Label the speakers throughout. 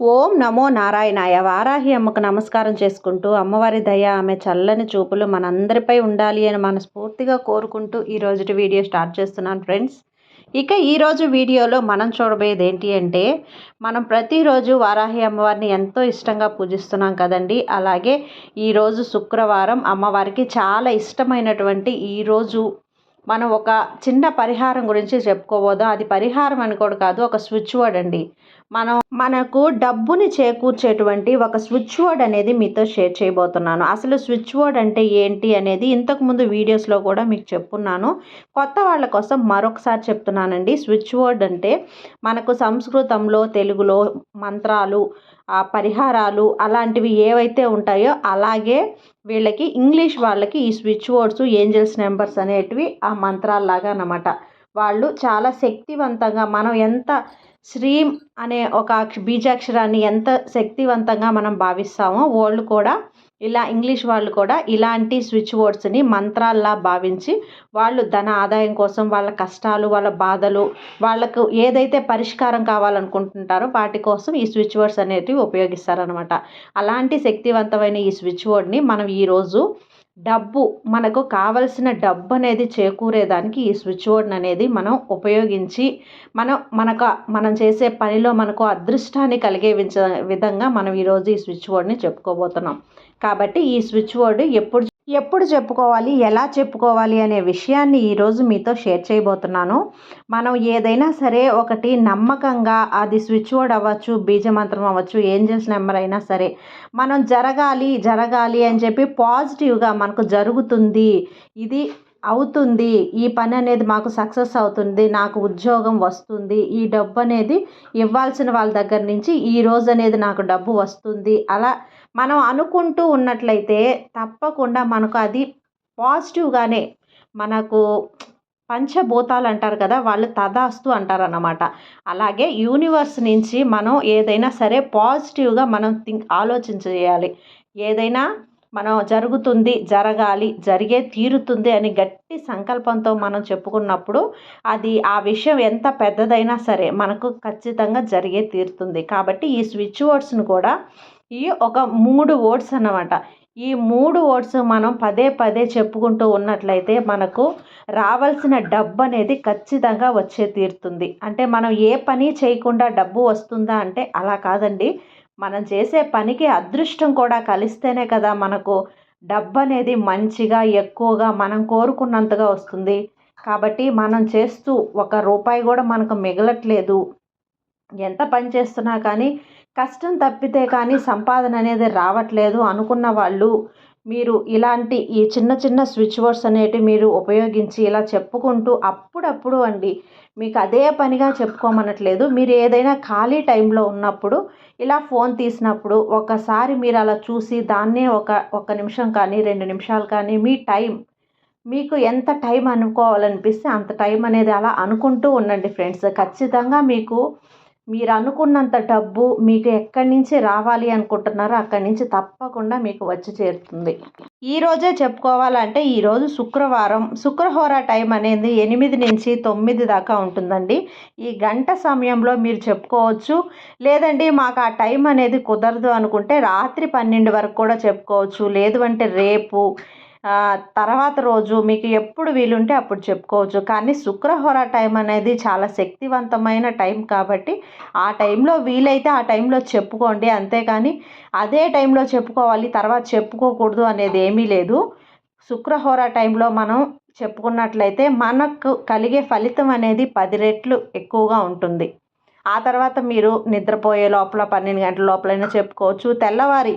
Speaker 1: ఓం నమో నారాయణాయ వారాహి అమ్మకు నమస్కారం చేసుకుంటూ అమ్మవారి దయ ఆమె చల్లని చూపులు మనందరిపై ఉండాలి అని మనస్ఫూర్తిగా కోరుకుంటూ ఈరోజు వీడియో స్టార్ట్ చేస్తున్నాను ఫ్రెండ్స్. ఇక ఈరోజు వీడియోలో మనం చూడబోయేది ఏంటి అంటే మనం ప్రతిరోజు వారాహి అమ్మవారిని ఎంతో ఇష్టంగా పూజిస్తున్నాం కదండి. అలాగే ఈరోజు శుక్రవారం అమ్మవారికి చాలా ఇష్టమైనటువంటి ఈరోజు మనం ఒక చిన్న పరిహారం గురించి చెప్పుకోబోదాం. అది పరిహారం అని కూడా కాదు ఒక స్విచ్ వర్డ్ అండి. మనం మనకు డబ్బుని చేకూర్చేటువంటి ఒక స్విచ్ వర్డ్ అనేది మీతో షేర్ చేయబోతున్నాను. అసలు స్విచ్ వర్డ్ అంటే ఏంటి అనేది ఇంతకుముందు వీడియోస్లో కూడా మీకు చెప్పున్నాను. కొత్త వాళ్ళ కోసం మరొకసారి చెప్తున్నానండి. స్విచ్ వర్డ్ అంటే మనకు సంస్కృతంలో తెలుగులో మంత్రాలు పరిహారాలు అలాంటివి ఏవైతే ఉంటాయో అలాగే వీళ్ళకి ఇంగ్లీష్ వాళ్ళకి ఈ స్విచ్ బోర్డ్స్ ఏంజల్స్ నెంబర్స్ అనేటివి ఆ మంత్రాల్లాగా అన్నమాట. వాళ్ళు చాలా శక్తివంతంగా మనం ఎంత శ్రీం అనే ఒక బీజాక్షరాన్ని ఎంత శక్తివంతంగా మనం భావిస్తామో వాళ్ళు కూడా ఇలా ఇంగ్లీష్ వాళ్ళు కూడా ఇలాంటి స్విచ్ వర్డ్స్ని మంత్రాల్లా భావించి వాళ్ళు ధన ఆదాయం కోసం వాళ్ళ కష్టాలు వాళ్ళ బాధలు వాళ్ళకు ఏదైతే పరిష్కారం కావాలనుకుంటుంటారో వాటి కోసం ఈ స్విచ్ వర్డ్స్ అనేటివి ఉపయోగిస్తారనమాట అలాంటి శక్తివంతమైన ఈ స్విచ్ వర్డ్ని మనం ఈరోజు డబ్బు మనకు కావలసిన డబ్బు అనేది చేకూరేదానికి ఈ స్విచ్ బోర్డ్ అనేది మనం ఉపయోగించి మనం మనకు మనం చేసే పనిలో మనకు అదృష్టాన్ని కలిగే విధంగా మనం ఈరోజు ఈ స్విచ్ బోర్డ్ని చెప్పుకోబోతున్నాం. కాబట్టి ఈ స్విచ్ బోర్డు ఎప్పుడు ఎప్పుడు చెప్పుకోవాలి ఎలా చెప్పుకోవాలి అనే విషయాన్ని ఈరోజు మీతో షేర్ చేయబోతున్నాను. మనం ఏదైనా సరే ఒకటి నమ్మకంగా అది స్విచ్ బోర్డ్ అవ్వచ్చు బీజమంత్రం అవ్వచ్చు ఏంజల్స్ నెంబర్ అయినా సరే మనం జరగాలి జరగాలి అని చెప్పి పాజిటివ్గా మనకు జరుగుతుంది ఇది అవుతుంది ఈ పని అనేది మాకు సక్సెస్ అవుతుంది నాకు ఉద్యోగం వస్తుంది ఈ డబ్బు అనేది ఇవ్వాల్సిన వాళ్ళ దగ్గర నుంచి ఈ రోజు అనేది నాకు డబ్బు వస్తుంది అలా మనం అనుకుంటూ ఉన్నట్లయితే తప్పకుండా మనకు అది పాజిటివ్గానే మనకు పంచభూతాలు అంటారు కదా వాళ్ళు తదాస్తు అంటారు అన్నమాట అలాగే యూనివర్స్ నుంచి మనం ఏదైనా సరే పాజిటివ్గా మనం థింక్ ఆలోచించేయాలి ఏదైనా మనం జరుగుతుంది జరగాలి జరిగే తీరుతుంది అని గట్టి సంకల్పంతో మనం చెప్పుకున్నప్పుడు అది ఆ విషయం ఎంత పెద్దదైనా సరే మనకు ఖచ్చితంగా జరిగే తీరుతుంది. కాబట్టి ఈ స్విచ్ వర్డ్స్ను కూడా ఈ ఒక మూడు వర్డ్స్ అన్నమాట. ఈ మూడు వర్డ్స్ మనం పదే పదే చెప్పుకుంటూ ఉన్నట్లయితే మనకు రావాల్సిన డబ్బు అనేది ఖచ్చితంగా వచ్చే తీరుతుంది. అంటే మనం ఏ పని చేయకుండా డబ్బు వస్తుందా అంటే అలా కాదండి. మనం చేసే పనికి అదృష్టం కూడా కలిస్తేనే కదా మనకు డబ్బు అనేది మంచిగా ఎక్కువగా మనం కోరుకున్నంతగా వస్తుంది. కాబట్టి మనం చేస్తూ ఒక రూపాయి కూడా మనకు మిగలట్లేదు. ఎంత పని చేస్తున్నా కానీ కష్టం తప్పితే కానీ సంపాదన అనేది రావట్లేదు అనుకున్న వాళ్ళు మీరు ఇలాంటి ఈ చిన్న చిన్న స్విచ్ వర్డ్స్ అనేటివి మీరు ఉపయోగించి ఇలా చెప్పుకుంటూ అప్పుడప్పుడు అండి మీకు అదే పనిగా చెప్పుకోమనట్లేదు. మీరు ఏదైనా ఖాళీ టైంలో ఉన్నప్పుడు ఇలా ఫోన్ తీసినప్పుడు ఒకసారి మీరు అలా చూసి దాన్నే ఒక ఒక నిమిషం కానీ రెండు నిమిషాలు కానీ మీ టైం మీకు ఎంత టైం అనుకోవాలనిపిస్తే అంత టైం అనేది అలా అనుకుంటూ ఉండండి ఫ్రెండ్స్. ఖచ్చితంగా మీకు మీరు అనుకున్నంత డబ్బు మీకు ఎక్కడి నుంచి రావాలి అనుకుంటున్నారో అక్కడి నుంచి తప్పకుండా మీకు వచ్చి చేరుతుంది. ఈ రోజే చెప్పుకోవాలంటే ఈరోజు శుక్రవారం. శుక్రహోర టైం అనేది ఎనిమిది నుంచి తొమ్మిది దాకా ఉంటుందండి. ఈ గంట సమయంలో మీరు చెప్పుకోవచ్చు. లేదండి మాకు ఆ టైం అనేది కుదరదు అనుకుంటే రాత్రి పన్నెండు వరకు కూడా చెప్పుకోవచ్చు. లేదు అంటే రేపు తర్వాత రోజు మీకు ఎప్పుడు వీలుంటే అప్పుడు చెప్పుకోవచ్చు. కానీ శుక్రహోర టైం అనేది చాలా శక్తివంతమైన టైం కాబట్టి ఆ టైంలో వీలైతే ఆ టైంలో చెప్పుకోండి. అంతేకాని అదే టైంలో చెప్పుకోవాలి తర్వాత చెప్పుకోకూడదు అనేది ఏమీ లేదు. శుక్రహోర టైంలో మనం చెప్పుకున్నట్లయితే మనకు కలిగే ఫలితం అనేది పది రెట్లు ఎక్కువగా ఉంటుంది. ఆ తర్వాత మీరు నిద్రపోయే లోపల పన్నెండు గంటల లోపలైనా చెప్పుకోవచ్చు. తెల్లవారి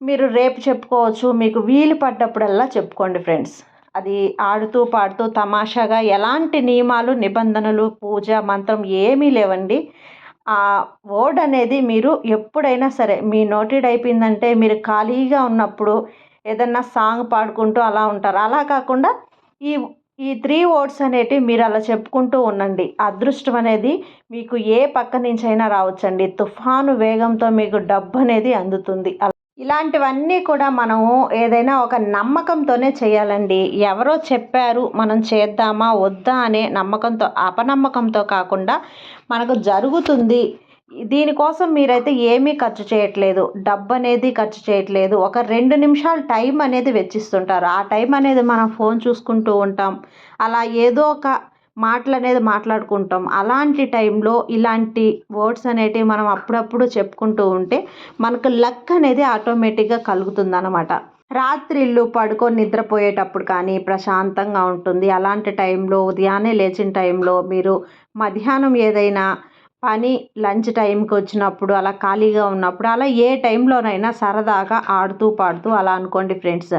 Speaker 1: మీరు రేపు చెప్పుకోవచ్చు మీకు వీలు పడ్డప్పుడల్లా చెప్పుకోండి ఫ్రెండ్స్. అది ఆడుతూ పాడుతూ తమాషాగా ఎలాంటి నియమాలు నిబంధనలు పూజ మంత్రం ఏమీ లేవండి. ఆ వర్డ్ అనేది మీరు ఎప్పుడైనా సరే మీ నోటెడ్ అయిపోయిందంటే మీరు ఖాళీగా ఉన్నప్పుడు ఏదన్నా సాంగ్ పాడుకుంటూ అలా ఉంటారు. అలా కాకుండా ఈ ఈ త్రీ వర్డ్స్ అనేటివి మీరు అలా చెప్పుకుంటూ ఉండండి. అదృష్టం అనేది మీకు ఏ పక్క నుంచైనా అయినా రావచ్చండి. తుఫాను వేగంతో మీకు డబ్బు అనేది అందుతుంది. ఇలాంటివన్నీ కూడా మనము ఏదైనా ఒక నమ్మకంతోనే చేయాలండి. ఎవరో చెప్పారు మనం చేద్దామా వద్దా అనే నమ్మకంతో అపనమ్మకంతో కాకుండా మనకు జరుగుతుంది. దీనికోసం మీరైతే ఏమీ ఖర్చు చేయట్లేదు. డబ్బు అనేది ఖర్చు చేయట్లేదు. ఒక రెండు నిమిషాలు టైం అనేది వెచ్చిస్తుంటారు. ఆ టైం అనేది మనం ఫోన్ చూసుకుంటూ ఉంటాం. అలా ఏదో ఒక మాటలు అనేది మాట్లాడుకుంటాం. అలాంటి టైంలో ఇలాంటి వర్డ్స్ అనేటివి మనం అప్పుడప్పుడు చెప్పుకుంటూ ఉంటే మనకు లక్ అనేది ఆటోమేటిక్గా కలుగుతుంది అనమాట రాత్రిళ్ళు పడుకొని నిద్రపోయేటప్పుడు కానీ ప్రశాంతంగా ఉంటుంది. అలాంటి టైంలో ఉదయాన్నే లేచిన టైంలో మీరు మధ్యాహ్నం ఏదైనా పని లంచ్ టైంకి వచ్చినప్పుడు అలా ఖాళీగా ఉన్నప్పుడు అలా ఏ టైంలోనైనా సరదాగా ఆడుతూ పాడుతూ అలా అనుకోండి ఫ్రెండ్స్.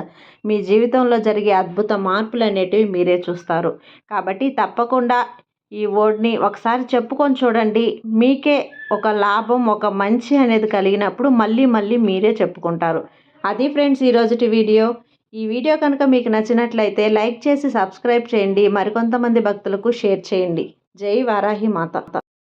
Speaker 1: మీ జీవితంలో జరిగే అద్భుత మార్పులు అనేటివి మీరే చూస్తారు. కాబట్టి తప్పకుండా ఈ వర్డ్ని ఒకసారి చెప్పుకొని చూడండి. మీకే ఒక లాభం ఒక మంచి అనేది కలిగినప్పుడు మళ్ళీ మళ్ళీ మీరే చెప్పుకుంటారు. అది ఫ్రెండ్స్ ఈరోజుటి వీడియో. ఈ వీడియో కనుక మీకు నచ్చినట్లయితే లైక్ చేసి సబ్స్క్రైబ్ చేయండి. మరికొంతమంది భక్తులకు షేర్ చేయండి. జై వారాహి మాత.